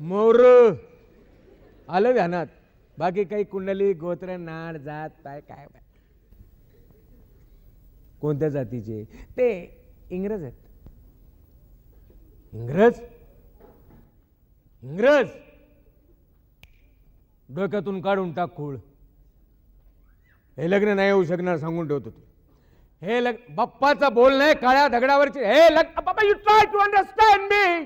मोर. आलं ध्यानात. बाकी काही कुंडली गोत्र नाड जात काय काय कोणत्या जातीचे? ते इंग्रज आहेत. इंग्रज? इंग्रज? डोक्यातून काढून टाक खूळ. हे लग्न नाही होऊ शकणार सांगून ठेवतो तू हे लग्न बाप्पाचं बोल नाही काळ्या दगडावरचे. हे लग्न बाबा यू ट्राय टू अंडरस्टँड मी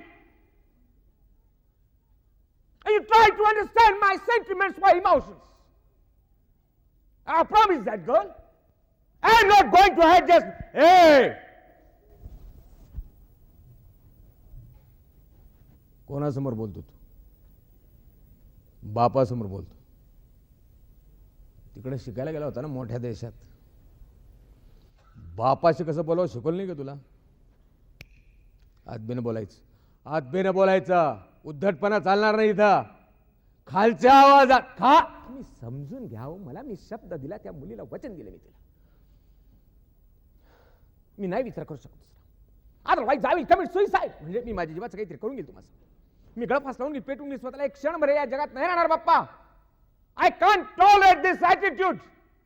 and You try to understand my sentiments, my emotions. I promise that girl. I'm not going to have just, hey! कोणासमोर बोलतो तू बापासमोर बोलतो तिकडे शिकायला गेला होता ना मोठ्या देशात बापाशी कसं बोलावं शिकवलं नाही का तुला आत्मेनं बोलायचं आत्मेनं बोलायचं उद्धटपणा चालणार नाही इथं. खालच्या आवाजात खा! मी समजून घ्यावं हो. मला मी शब्द दिला त्या मुलीला वचन दिलं मी तिला. मी नाही विचार करू शकतो otherwise I will commit suicide म्हणजे मी माझ्या जीवाचं काहीतरी करून घेईल तुम्हाला. मी गळफास लावून घेईल पेटून घेईल स्वतःला एक क्षणभर या जगात नाही राहणार बाप्पा. I can't tolerate this attitude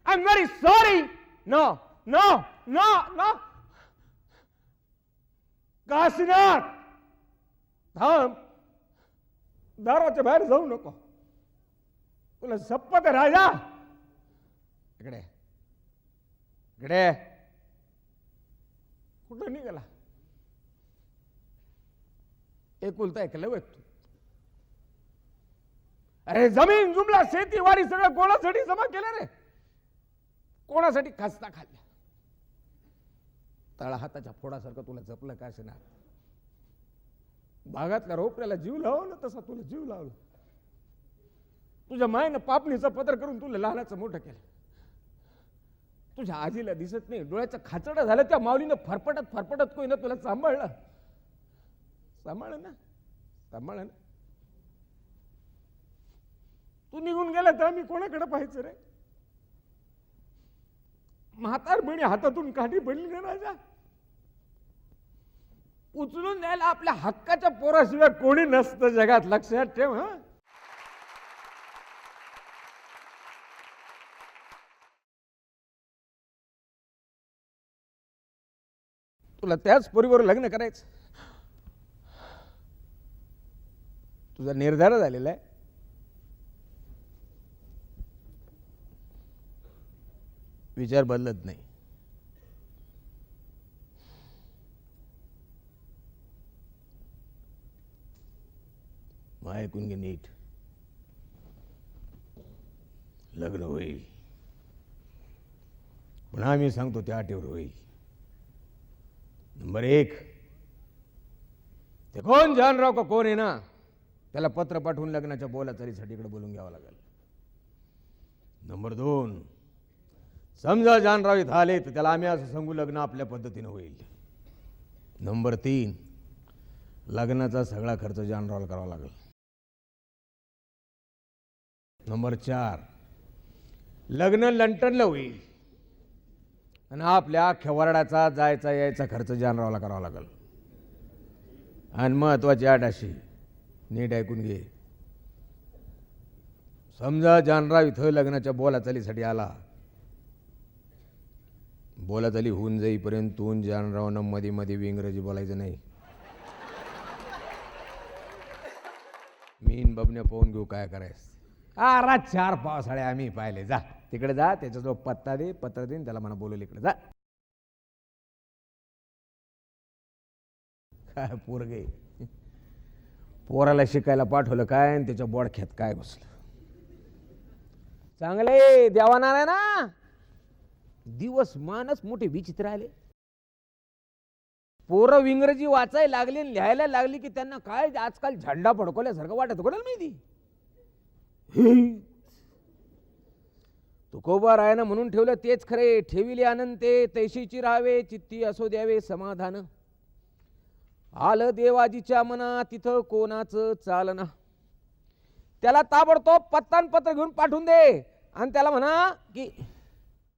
I am very sorry no no no no Kashinath थांब. दाराच्या बाहेर जाऊ नको. तुला शपथ राजा. इकडे. इकडे. कुठं निघाला? एकुलता ऐकलं बघ तू अरे जमीन जुमला शेतीवारी सगळं कोणासाठी जमा केलं रे? कोणासाठी खस्ता खाल्ल्या? तळा हाताच्या फोडासारखं तुला जपलं का ना? भागातल्या रोपऱ्याला जीव लावला तसा तुला जीव लावला तुझ्या मायनं पापणीचं पत्र करून तुला लहानाचं मोठं केलं. तुझ्या आजीला दिसत नाही डोळ्याचं खाचडं झालं त्या माऊलीनं फरफटत फरफटत कोणी तुला सांभाळलं. सांभाळ ना सांभाळ ना. तू निघून गेला तर आम्ही कोणाकडे पाहायचं रे? म्हातार बहिणी हातातून काठी पडली ना राजा. उचलून द्यायला आपल्या हक्काच्या पोराशिवाय कोणी नसतं जगात. लक्षात ठेव हा? तुला त्याच पोरीवर लग्न करायचं. तुझा निर्धार झालेला आहे. विचार बदलत नाही. मग ऐकून घे नीट. लग्न होईल. पण आम्ही सांगतो त्या अटीवर होईल. नंबर एक ते कोण जानराव का कोण आहे ना त्याला पत्र पाठवून लग्नाच्या बोलाचालीसाठी इकडे बोलून घ्यावं लागेल. नंबर दोन समजा जानराव इथं आले तर त्याला आम्ही असं सांगू लग्न आपल्या पद्धतीनं होईल. नंबर तीन लग्नाचा सगळा खर्च जानरावला करावा लागेल. नंबर चार. लग्न लंटनला होईल. आणि आपल्या अख्ख्या जायचा यायचा खर्च जानरावला करावा लागेल. आणि महत्त्वाची आठ अशी नीट ऐकून घे. समजा जानराव इथं लग्नाच्या बोलाचालीसाठी आला. बोलाचाली होऊन जाईपर्यंत तून जानरावनं मध्ये मध्ये इंग्रजी बोलायचं नाही. मीन बबण्या पाहून घेऊ काय करायचं. आरा चार पावसाळे आम्ही पाहिले. जा तिकडे जा त्याच्याजवळ पत्ता दे पत्र देईन त्याला मला बोलवलं इकडे. जा. काय पोरगे? पोराला शिकायला पाठवलं काय आणि त्याच्या बोडख्यात काय बसलं? चांगले देवाना आहे ना? दिवस मानच मोठे विचित्र आले. पोरं इंग्रजी वाचायला लागली आणि लिहायला लागली की त्यांना काय आजकाल झंडा फडकवल्यासारखं वाटत कोणाला माहिती? तुकोबा रायानं म्हणून ठेवलं तेच खरे ठेविले अनंते तैशीची राहावे चित्ती असो द्यावे समाधान. आलं देवाजीच्या मना तिथं कोणाचं चालना. त्याला ताबडतोब पत्तानपत्र घेऊन पाठवून दे. आणि त्याला म्हणा की